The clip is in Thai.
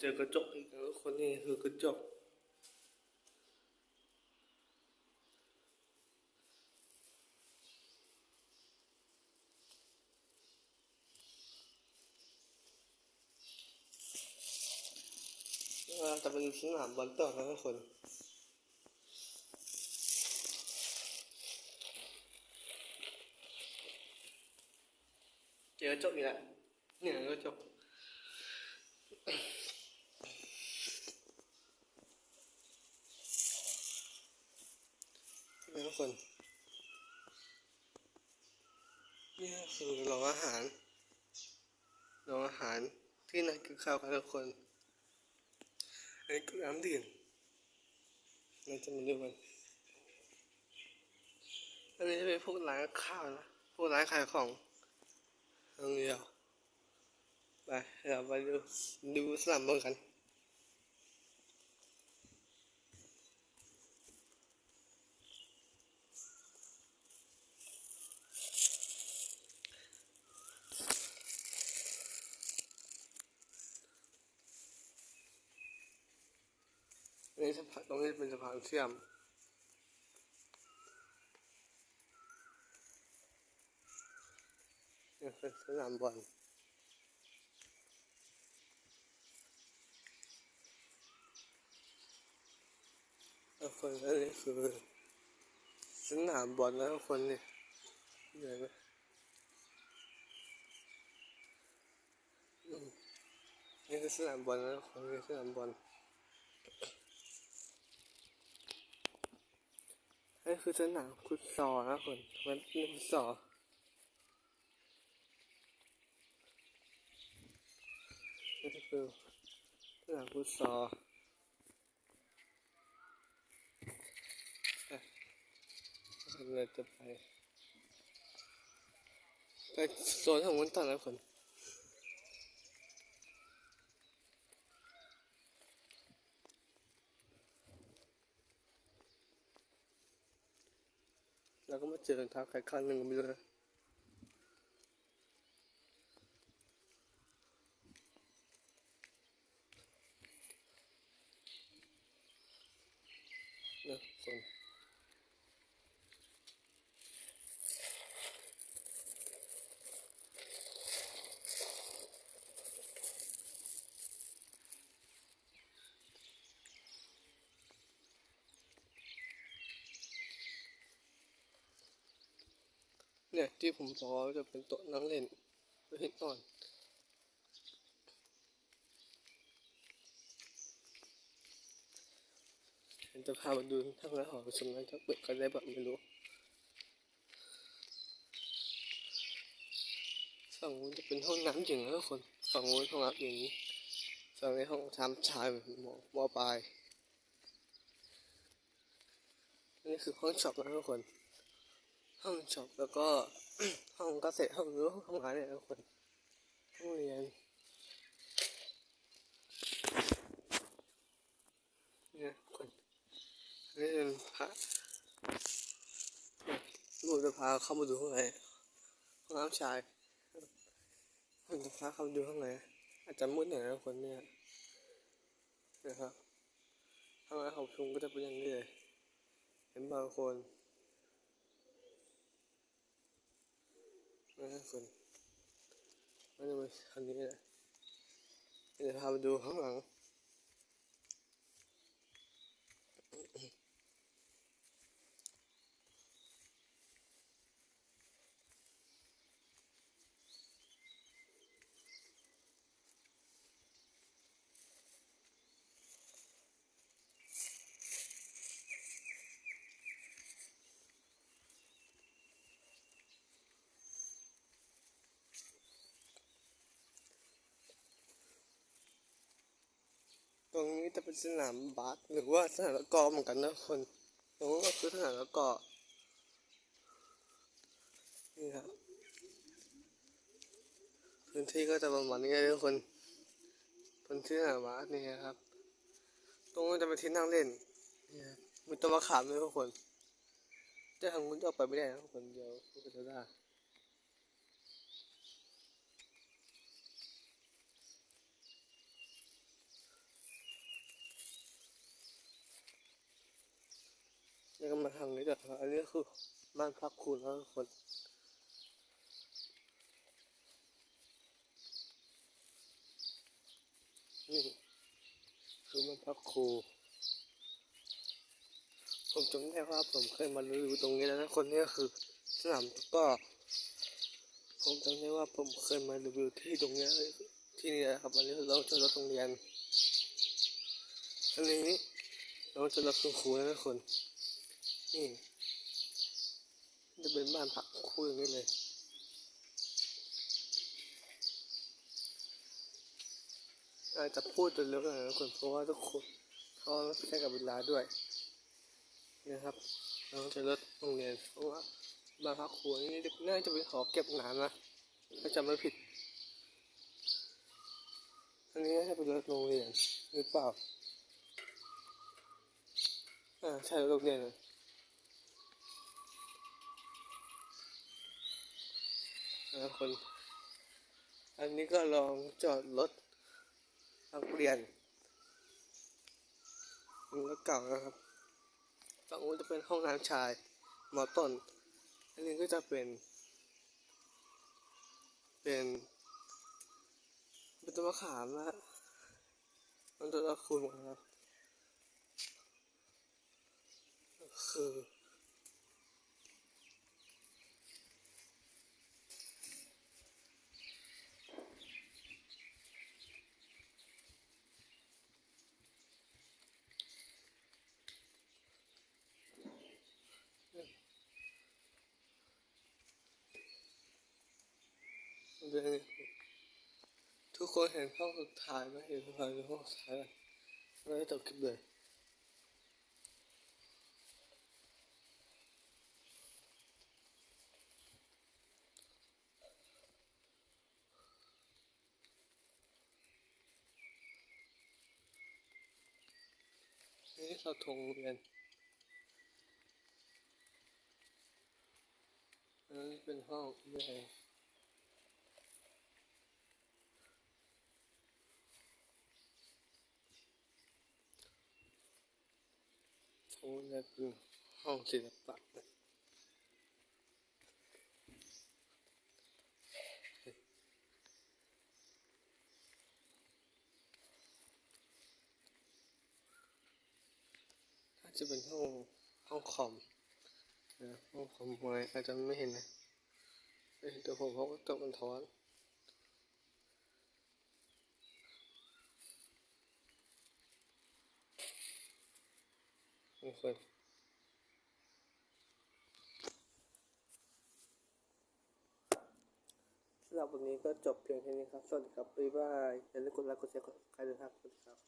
เจอกระจกอีกแล้วคนนี่คือกระจกเราจะไปดูสนามบอลต่อนะทุกคนเจอกระจกอีกแล้วเนี่ยกระจก ทุกคน นี่คือโรงอาหารโรงอาหารที่นั่งกินข้าวกันทุกคนอันนี้ก็น้ำดื่มเราจะมาดูกันอันนี้จะเป็นพวกร้านข้าวนะ พวกร้านขายของตรงเดียวไปเราไปดูดูสนามบอลกัน นี้ตรงนี้เป็นสะพานเชื่อมนี่เป็นสนามบอลทุกคนอันนี้คือสนามบอลนะทุกคนนี่ใหญ่ไหมนี่คือสนามบอลนะทุกคนนี่คือสนามบอล นี่คือสนามฟุตซอลนะคนมันเป็นฟุตซอลนี่คือสนามฟุตซอลเราจะไปไปโซนของมันต่อนะคน แล้วก็มาเจอทางใครคันหนึ่งก็ไม่รู้นะคน เนี่ยที่ผมบอกจะเป็นโต๊ะนั่งเล่นไว้ให้นอนเดี๋ยวจะพามาดูทางร้านหอประชุมนั้นจะเปิดกันได้แบบไม่รู้ฝั่งนู้นจะเป็นห้องน้ำหญิงนะทุกคนฝั่งนู้นห้องน้ำหญิงฝั่งนี้ห้องทำชายหมอมอปลายนี่คือห้องช็อปนะทุกคน ห้องช็อปแล้วก็ห้องเกษตรห้องรู้ห้องทำงานเนี่ยทุกคนห้องเรียนเนี่ยคนนี่เป็นพระเนี่ยลูกจะพาเข้ามาดูข้างในห้องน้ำชายผมจะพาเข้าไปดูข้างในอาจจะมืดหน่อยนะทุกคนเนี่ยนะครับข้างในของชุมก็จะเป็นอย่างนี้เลยเห็นบางคน นะทุกคนมันจะเป็นคันนี้แหละเดี๋ยวพาไปดูข้างหลัง ตรงนี้จะเป็นสนามบาสหรือว่าสนามตะกอเหมือนกันนะทุกคนตรงนี้ก็คือสนามตะกอนี่ครับพื้นที่ก็จะประมาณนี้เลยทุกคนพื้นที่สนามบาสนี่ครับ ตรงนั้จะเป็นที่นั่งเล่นนี่ครับมีต้นมะขามด้วยทุกคนแต่ทางคุณจะออกไปไม่ได้นะทุกคนเดี๋ยวคุณจะได้ แล้วก็มาทางนี้ด้วยครับอันนี้คือบ้านพักครูนะทุกคนนี่คือบ้านพักครู ผมจำได้ว่าผมเคยมารีวิวตรงนี้แล้วนะคนนี้คือสนามตะกร้อผมจำได้ว่าผมเคยมารีวิวที่ตรงนี้ยที่นี่นะครับอันนี้เราจะรถโรงเรียนอันนี้เราจะรถคุณครูนะทุกคน นี่จะเป็นบ้านพักครูอย่างนี้เลยอาจจะพูดจนเร็วหน่อยนะคนเพราะว่าทุกคนเขาใช้กับเวลาด้วยนะครับเราจะลดโรงเรียนเพราะว่าบ้านพักครูนี่น่าจะเป็นหอเก็บงานนะถ้าจำไม่ผิด อันนี้น่าจะเป็นรถโรงเรียนหรือเปล่าอ่าใช่รถโรงเรียนนะ นะคน อันนี้ก็ลองจอดรถนักเรียนมันก็เก่านะครับฝั่งนู้นจะเป็นห้องน้ำชายมอต้น อันนี้ก็จะเป็น เป็นเป็นต้นมะขามนะมันต้นละคุณนะครับคือ เรื่องนี้ทุกคนเห็นห้องสุดท้ายไหมเห็นสุดท้ายในห้องสุดท้ายไหมเราจะจบคลิปเลยนี่เราทงเรียนอันนี้เป็นห้องใหญ่โอ้นี่คือห้องศิลปะนะถ้าจะเป็นห้องห้องคอมนะห้องคอมไว้อาจจะไม่เห็นนะไม่เห็นตัวผมเพราะว่าตัวมันท้อน คนสำหรับวันนี้ก็จบเพียงแค่นี้ครับ สวัสดีครับ บ๊ายบายอย่าลืมกดไลค์กดแชร์กดใครนะครับสวัสดีครับ